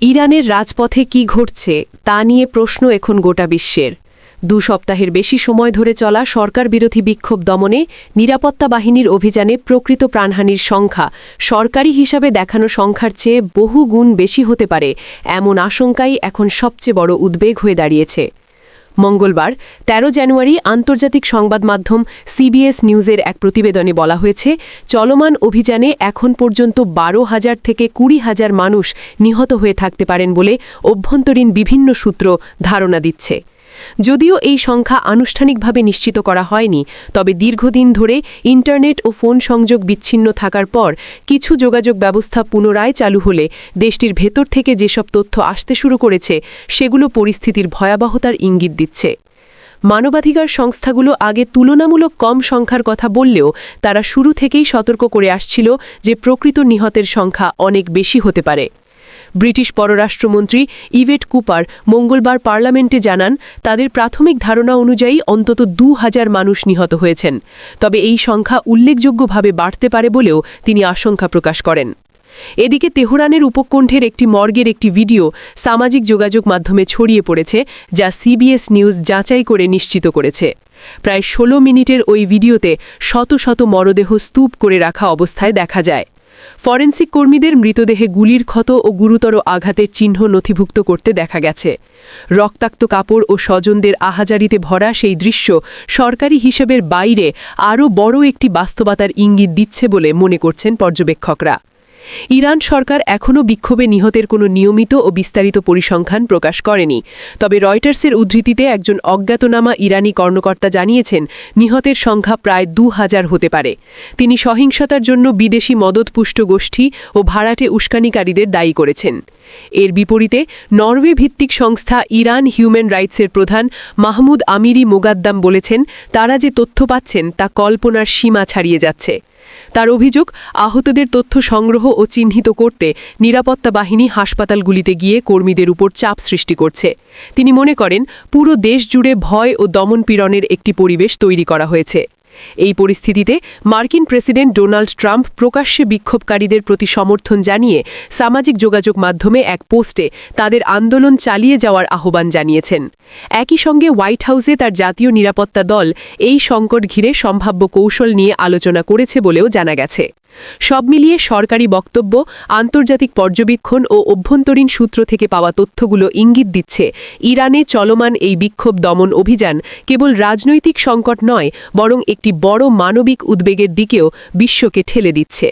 ইরানের রাজপথে কি ঘটছে তা নিয়ে প্রশ্ন এখন গোটা বিশ্বের। দু সপ্তাহের বেশি সময় ধরে চলা সরকার বিরোধী বিক্ষোভ দমনে নিরাপত্তা বাহিনীর অভিযানে প্রকৃত প্রাণহানির সংখ্যা সরকারি হিসাবে দেখানো সংখ্যার চেয়ে বহু গুণ বেশি হতে পারে, এমন আশঙ্কাই এখন সবচেয়ে বড় উদ্বেগ হয়ে দাঁড়িয়েছে। মঙ্গলবার ১৩ জানুয়ারি আন্তর্জাতিক সংবাদ মাধ্যম সিবিএস নিউজের এক প্রতিবেদনে বলা হয়েছে, চলমান অভিযানে এখন পর্যন্ত বারো হাজার থেকে কুড়ি হাজার মানুষ নিহত হয়ে থাকতে পারেন বলে অভ্যন্তরীণ বিভিন্ন সূত্র ধারণা দিচ্ছে। যদিও এই সংখ্যা আনুষ্ঠানিকভাবে নিশ্চিত করা হয়নি, তবে দীর্ঘদিন ধরে ইন্টারনেট ও ফোন সংযোগ বিচ্ছিন্ন থাকার পর কিছু যোগাযোগ ব্যবস্থা পুনরায় চালু হলে দেশটির ভেতর থেকে যেসব তথ্য আসতে শুরু করেছে, সেগুলো পরিস্থিতির ভয়াবহতার ইঙ্গিত দিচ্ছে। মানবাধিকার সংস্থাগুলো আগে তুলনামূলক কম সংখ্যার কথা বললেও তারা শুরু থেকেই সতর্ক করে আসছিল যে প্রকৃত নিহতের সংখ্যা অনেক বেশি হতে পারে। ব্রিটিশ পররাষ্ট্রমন্ত্রী ইভেট কুপার মঙ্গলবার পার্লামেন্টে জানান, তাদের প্রাথমিক ধারণা অনুযায়ী অন্তত দু হাজার মানুষ নিহত হয়েছেন। তবে এই সংখ্যা উল্লেখযোগ্যভাবে বাড়তে পারে বলেও তিনি আশঙ্কা প্রকাশ করেন। এদিকে তেহরানের উপকণ্ঠের একটি মর্গের একটি ভিডিও সামাজিক যোগাযোগ মাধ্যমে ছড়িয়ে পড়েছে, যা সিবিএস নিউজ যাচাই করে নিশ্চিত করেছে। প্রায় ১৬ মিনিটের ওই ভিডিওতে শত শত মরদেহ স্তূপ করে রাখা অবস্থায় দেখা যায়। ফরেন্সিক কর্মীদের মৃতদেহে গুলির ক্ষত ও গুরুতর আঘাতের চিহ্ন নথিভুক্ত করতে দেখা গেছে। রক্তাক্ত কাপড় ও স্বজনদের আহাজারিতে ভরা সেই দৃশ্য সরকারি হিসেবের বাইরে আরও বড় একটি বাস্তবতার ইঙ্গিত দিচ্ছে বলে মনে করছেন পর্যবেক্ষকরা। ইরান সরকার এখনও বিক্ষোভে নিহতের কোনো নিয়মিত ও বিস্তারিত পরিসংখ্যান প্রকাশ করেনি। তবে রয়টার্সের উদ্ধৃতিতে একজন অজ্ঞাতনামা ইরানি কর্মকর্তা জানিয়েছেন, নিহতের সংখ্যা প্রায় দু হাজার হতে পারে। তিনি সহিংসতার জন্য বিদেশি মদতপুষ্ট গোষ্ঠী ও ভাড়াটে উস্কানিকারীদের দায়ী করেছেন। এর বিপরীতে, নরওয়ে ভিত্তিক সংস্থা ইরান হিউম্যান রাইটসের প্রধান মাহমুদ আমিরি মোগাদ্দাম বলেছেন, তারা যে তথ্য পাচ্ছেন তা কল্পনার সীমা ছাড়িয়ে যাচ্ছে। তার অভিযোগ, আহতদের তথ্য সংগ্রহ ও চিহ্নিত করতে নিরাপত্তা বাহিনী হাসপাতালগুলিতে গিয়ে কর্মীদের উপর চাপ সৃষ্টি করছে। তিনি মনে করেন, পুরো দেশ জুড়ে ভয় ও দমনপীড়নের একটি পরিবেশ তৈরি করা হয়েছে। এই পরিস্থিতিতে মার্কিন প্রেসিডেন্ট ডোনাল্ড ট্রাম্প প্রকাশ্যে বিক্ষোভকারীদের প্রতি সমর্থন জানিয়ে সামাজিক যোগাযোগ মাধ্যমে এক পোস্টে তাদের আন্দোলন চালিয়ে যাওয়ার আহ্বান জানিয়েছেন। একই সঙ্গে হোয়াইট হাউসে তার জাতীয় নিরাপত্তা দল এই সংকট ঘিরে সম্ভাব্য কৌশল নিয়ে আলোচনা করেছে বলেও জানা গেছে। সব মিলিয়ে সরকারি বক্তব্য, আন্তর্জাতিক পর্যবেক্ষণ ও অভ্যন্তরীণ সূত্র থেকে পাওয়া তথ্যগুলো ইঙ্গিত দিচ্ছে, ইরানে চলমান এই বিক্ষোভ দমন অভিযান কেবল রাজনৈতিক সংকট নয়, বরং একটি বড় মানবিক উদ্বেগের দিকেও বিশ্বকে ঠেলে দিচ্ছে।